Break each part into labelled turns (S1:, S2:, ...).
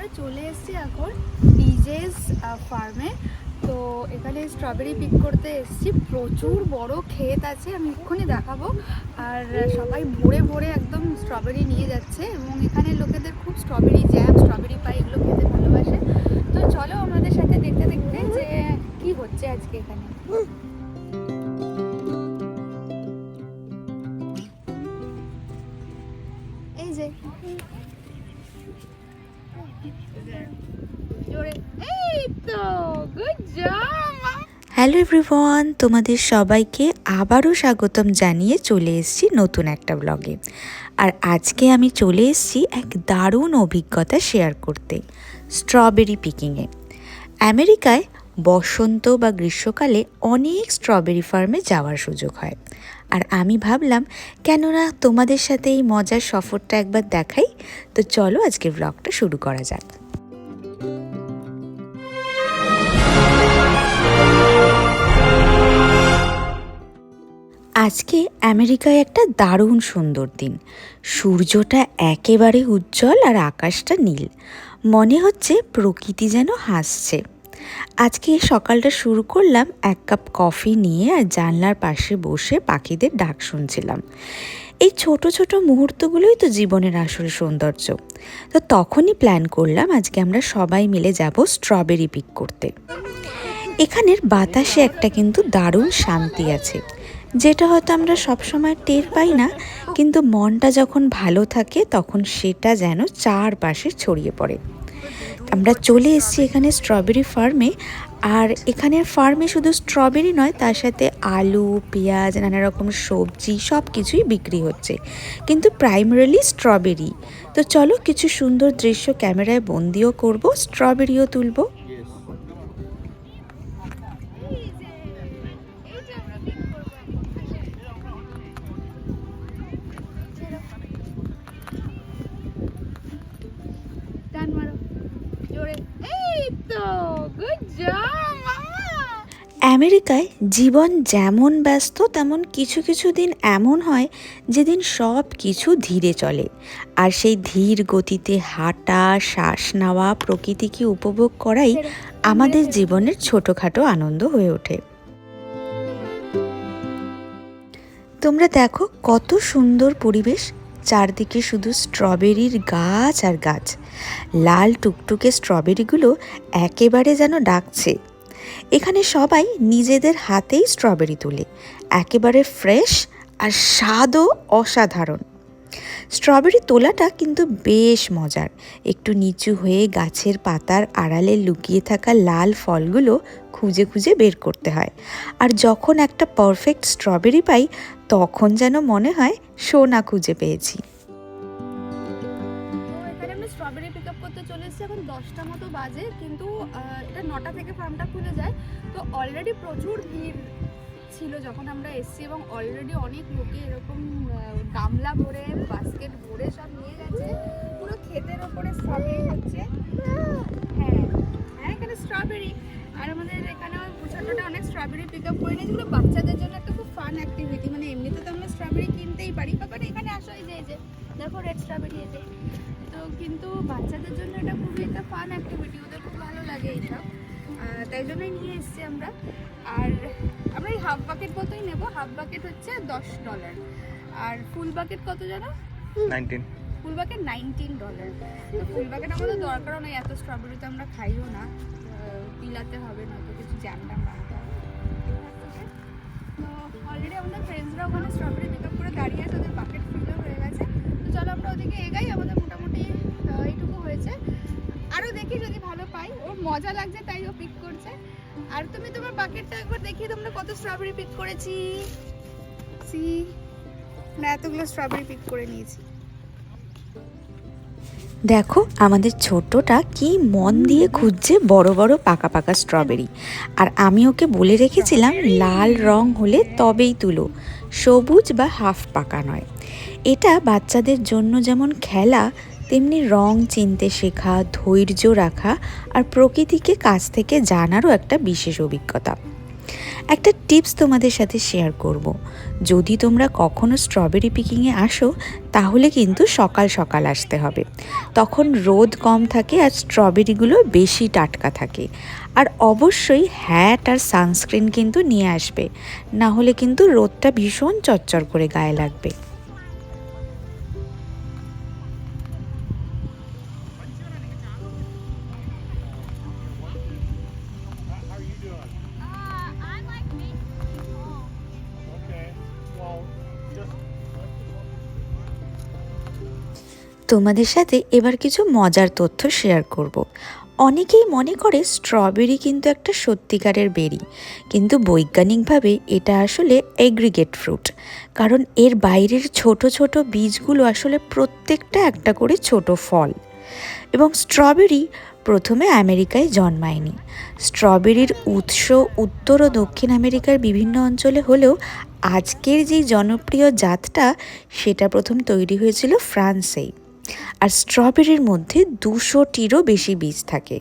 S1: আমরা চলে এসেছি এখন ডিজেস ফার্মে তো এখানে স্ট্রবেরি পিক করতে এসেছি। প্রচুর বড় ক্ষেত আছে, আমি এক্ষুনি দেখাবো। আর সবাই ভোরে ভরে একদম স্ট্রবেরি নিয়ে যাচ্ছে এবং এখানে লোকেদের খুব strawberry jam strawberry
S2: hello everyone, তোমাদের সবাইকে আবারও স্বাগতম জানিয়ে চলে এসেছি নতুন একটা ব্লগে আর আজকে আমি চলে এসেছি এক দারুণ অভিজ্ঞতা শেয়ার করতে স্ট্রবেরি পিকিংয়ে আমেরিকায় বসন্ত বা গ্রীষ্মকালে অনেক স্ট্রবেরি ফার্মে যাওয়ার সুযোগ হয়। আর আমি ভাবলাম, কেননা তোমাদের সাথে এই মজার সফরটা একবার দেখাই, তো চলো আজকে ব্লগটা শুরু করা যাক। আজকে আমেরিকায় একটা দারুণ সুন্দর দিন। সূর্যটা একেবারে উজ্জ্বল আর আকাশটা নীল। মনে হচ্ছে প্রকৃতি যেন হাসছে। আজকে সকালটা শুরু করলাম এক কাপ কফি নিয়ে আর জানলার পাশে বসে পাখিদের ডাক শুনছিলাম। এই ছোট ছোট মুহূর্তগুলোই তো জীবনের আসল সৌন্দর্য। তো তখনই প্ল্যান করলাম আজকে আমরা সবাই মিলে যাব স্ট্রবেরি পিক করতে। এখানের বাতাসে একটা কিন্তু দারুণ শান্তি আছে। যেটা হয়তো আমরা সবসময় টের পাই না, কিন্তু মনটা যখন ভালো থাকে তখন সেটা যেন চারপাশে ছড়িয়ে পড়ে। আমরা চলে এসেছি এখানে স্ট্রবেরি ফার্মে আর এখানের ফার্মে শুধু স্ট্রবেরি নয়, তার সাথে আলু, পেঁয়াজ নানা রকম সবজি সব কিছুই বিক্রি হচ্ছে। কিন্তু প্রাইমারিলি স্ট্রবেরি তো চলো কিছু সুন্দর দৃশ্য ক্যামেরায় বন্দিও করব স্ট্রবেরিও তুলবো। আমেরিকায় জীবন যেমন ব্যস্ত, তেমন কিছু কিছু দিন এমন হয় যেদিন সব কিছু ধীরে চলে। আর সেই ধীর গতিতে হাঁটা, শ্বাস নেওয়া প্রকৃতিকে উপভোগ করাই আমাদের জীবনের ছোটোখাটো আনন্দ হয়ে ওঠে। তোমরা দেখো কত সুন্দর পরিবেশ, চারদিকে শুধু স্ট্রবেরির গাছ আর গাছ। লাল টুকটুকে স্ট্রবেরিগুলো একেবারে যেন ডাকছে। এখানে সবাই নিজেদের হাতেই স্ট্রবেরি তোলে। একেবারে ফ্রেশ আর স্বাদও অসাধারণ। স্ট্রবেরি তোলাটা কিন্তু বেশ মজার। একটু নিচু হয়ে গাছের পাতার আড়ালে লুকিয়ে থাকা লাল ফলগুলো খুঁজে খুঁজে বের করতে হয়। আর যখন একটা পারফেক্ট স্ট্রবেরি পাই, তখন যেন মনে হয় সোনা খুঁজে পেয়েছি।
S1: এসেছি এখন দশটা মতো বাজে, কিন্তু এটা নটা থেকে ফার্মটা খুলে যায়। তো অলরেডি প্রচুর ভিড় ছিল যখন আমরা এসেছি এবং অলরেডি অনেক লোকে এরকম গামলা ভরে বাস্কেট ভরে সব নিয়ে গেছে। পুরো ক্ষেতের ওপরে স্ট্রবেরি হচ্ছে। হ্যাঁ হ্যাঁ এখানে স্ট্রবেরি আর আমাদের এখানে ছোটোটা অনেক স্ট্রবেরি পিক আপ করে নিয়েছিল বাচ্চাদের জন্য একটা খুব ফান অ্যাক্টিভিটি মানে এমনিতে তো আমরা স্ট্রবেরি কিনতেই পারি বাট এখানে আসো এই যে, দেখো রেড স্ট্রবেরি যে। তো কিন্তু বাচ্চাদের জন্য এটা খুবই একটা ফান অ্যাক্টিভিটি ওদের খুব ভালো লাগে এইসব তাই জন্যই নিয়ে এসেছি আমরা। আর আমরা এই হাফ বাকেট মতোই নেব। হাফ বাকেট হচ্ছে দশ ডলার আর ফুল বাকেট কত জানো?
S3: 19
S1: full bucket nineteen dollar full bucket আমাদের দরকারও নেই এত স্ট্রবেরি তো আমরা খাইও না। বিলাতে হবে নয়তো কিছু জ্যাম ট্যাম বানাতে হবে। তো অলরেডি আমাদের ফ্রেন্ডসরা ওখানে স্ট্রবেরি পিক আপ করে দাঁড়িয়ে আছে ওদের বাকেট ফিলও হয়ে গেছে। তো চলো আমরা ওদিকে এগাই আমাদের হয়েছে। আরও দেখি যদি ভালো পাই। ওর মজা লাগছে তাই ও পিক করছে। আর তুমি তোমার বাকেটটা একবার দেখিয়ে তোমরা কত স্ট্রবেরি পিক করেছি। সি না এতগুলো স্ট্রবেরি পিক করে নিয়েছি।
S2: দেখো আমাদের ছোট্টটা কি মন দিয়ে খুঁজছে বড় বড় পাকা পাকা স্ট্রবেরি আর আমি ওকে বলে রেখেছিলাম লাল রং হলে তবেই তুলো। সবুজ বা হাফ পাকা নয়। এটা বাচ্চাদের জন্য যেমন খেলা তেমনি রং, চিনতে শেখা, ধৈর্য রাখা আর প্রকৃতিকে কাছ থেকে জানারও একটা বিশেষ অভিজ্ঞতা। একটা টিপস তোমাদের সাথে শেয়ার করব। যদি তোমরা কখনো স্ট্রবেরি পিকিংয়ে আসো, তাহলে কিন্তু সকাল সকাল আসতে হবে। তখন রোদ কম থাকে আর স্ট্রবেরিগুলো বেশি টাটকা থাকে। আর অবশ্যই হ্যাট আর সানস্ক্রিন কিন্তু নিয়ে আসবে। না হলে কিন্তু রোদটা ভীষণ চচ্চর করে গায়ে লাগবে। তোমাদের সাথে এবার কিছু মজার তথ্য শেয়ার করব। অনেকেই মনে করে স্ট্রবেরি কিন্তু একটা সত্যিকারের বেরি কিন্তু বৈজ্ঞানিকভাবে এটা আসলে এগ্রিগেট ফ্রুট কারণ এর বাইরের ছোট ছোট বীজগুলো আসলে প্রত্যেকটা একটা করে ছোট ফল। এবং স্ট্রবেরি প্রথমে আমেরিকায় জন্মায়নি। স্ট্রবেরির উৎস উত্তর ও দক্ষিণ আমেরিকার বিভিন্ন অঞ্চলে হলেও আজকের যেই জনপ্রিয় জাতটা, সেটা প্রথম তৈরি হয়েছিল ফ্রান্সেই আর স্ট্রবেরির মধ্যে দুশোটিরও বেশি বীজ থাকে।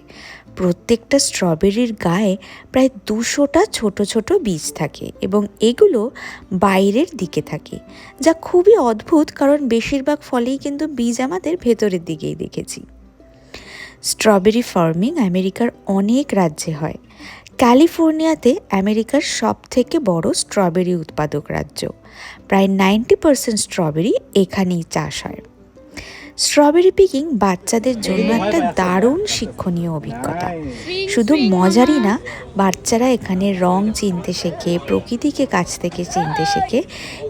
S2: প্রত্যেকটা স্ট্রবেরির গায়ে প্রায় দুশোটা ছোট ছোট বীজ থাকে এবং এগুলো বাইরের দিকে থাকে, যা খুবই অদ্ভুত কারণ বেশিরভাগ ফলেই কিন্তু বীজ আমাদের ভেতরের দিকেই দেখেছি। স্ট্রবেরি ফার্মিং আমেরিকার অনেক রাজ্যে হয়। ক্যালিফোর্নিয়াতে আমেরিকার সব থেকে বড় স্ট্রবেরি উৎপাদক রাজ্য। প্রায় নাইনটি পার্সেন্ট স্ট্রবেরি এখানেই চাষ হয়। স্ট্রবেরি পিকিং বাচ্চাদের জন্য একটা দারুণ শিক্ষণীয় অভিজ্ঞতা। শুধু মজারই না, বাচ্চারা এখানে রং চিনতে শেখে, প্রকৃতিকে কাছ থেকে চিনতে শেখে।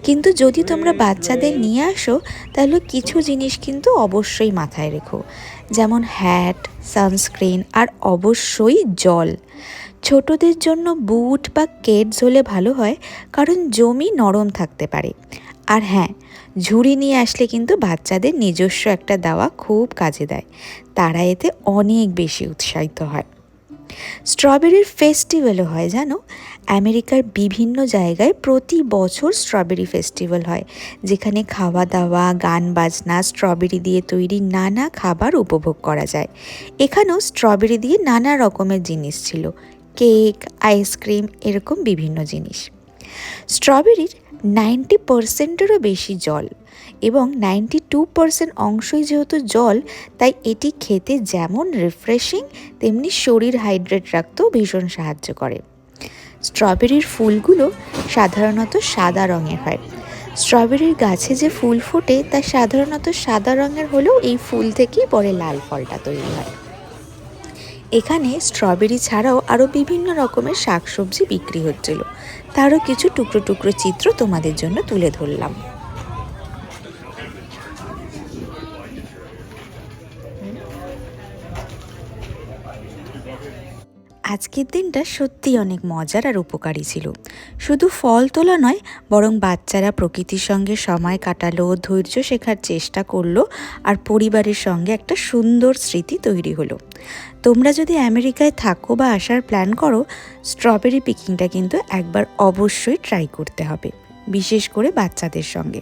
S2: কিন্তু যদি তোমরা বাচ্চাদের নিয়ে আসো, তাহলে কিছু জিনিস কিন্তু অবশ্যই মাথায় রেখো। যেমন হ্যাট সানস্ক্রিন আর অবশ্যই জল। ছোটদের জন্য বুট বা কেটস হলে ভালো হয়, কারণ জমি নরম থাকতে পারে। আর হ্যাঁ ঝুড়ি নিয়ে আসলে কিন্তু বাচ্চাদের নিজস্ব একটা দাওয়া খুব কাজে দেয়। তারা এতে অনেক বেশি উৎসাহিত হয়। স্ট্রবেরির ফেস্টিভ্যালও হয়, জানো? আমেরিকার বিভিন্ন জায়গায় প্রতি বছর স্ট্রবেরি ফেস্টিভ্যাল হয়, যেখানে খাওয়া দাওয়া গান বাজনা স্ট্রবেরি দিয়ে তৈরি নানা খাবার উপভোগ করা যায়। এখানেও স্ট্রবেরি দিয়ে নানা রকমের জিনিস ছিল, কেক, আইসক্রিম, এরকম বিভিন্ন জিনিস। স্ট্রবেরির নাইনটি পার্সেন্টেরও বেশি জল এবং নাইনটি টু পার্সেন্ট অংশই যেহেতু জল, তাই এটি খেতে যেমন রিফ্রেশিং তেমনি শরীর হাইড্রেট রাখতেও ভীষণ সাহায্য করে। স্ট্রবেরির ফুলগুলো সাধারণত সাদা রঙের হয়। স্ট্রবেরির গাছে যে ফুল ফোটে, তা সাধারণত সাদা রঙের হলেও এই ফুল থেকেই পরে লাল ফলটা তৈরি হয়। এখানে স্ট্রবেরি ছাড়াও আরও বিভিন্ন রকমের শাকসবজি বিক্রি হচ্ছিল। তারও কিছু টুকরো টুকরো চিত্র তোমাদের জন্য তুলে ধরলাম। আজকের দিনটা সত্যিই অনেক মজার আর উপকারী ছিল। শুধু ফল তোলা নয়, বরং বাচ্চারা প্রকৃতির সঙ্গে সময় কাটালো, ধৈর্য শেখার চেষ্টা করল আর পরিবারের সঙ্গে একটা সুন্দর স্মৃতি তৈরি হলো। তোমরা যদি আমেরিকায় থাকো বা আসার প্ল্যান করো, স্ট্রবেরি পিকিংটা কিন্তু একবার অবশ্যই ট্রাই করতে হবে, বিশেষ করে বাচ্চাদের সঙ্গে।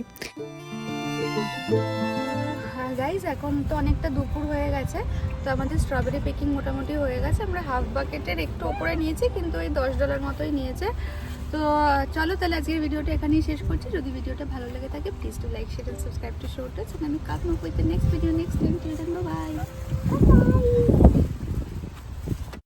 S1: এখন তো অনেকটা দুপুর হয়ে গেছে, তো আমাদের স্ট্রবেরি পেকিং মোটামুটি হয়ে গেছে। আমরা হাফ বাকেটের একটু ওপরে নিয়েছি, কিন্তু ওই দশ ডলার মতোই নিয়েছে। তো চলো তাহলে আজকের ভিডিওটা এখানেই শেষ করছি। যদি ভিডিওটা ভালো লাগে থাকে please to like share subscribe to show আমি cup next video next time till bye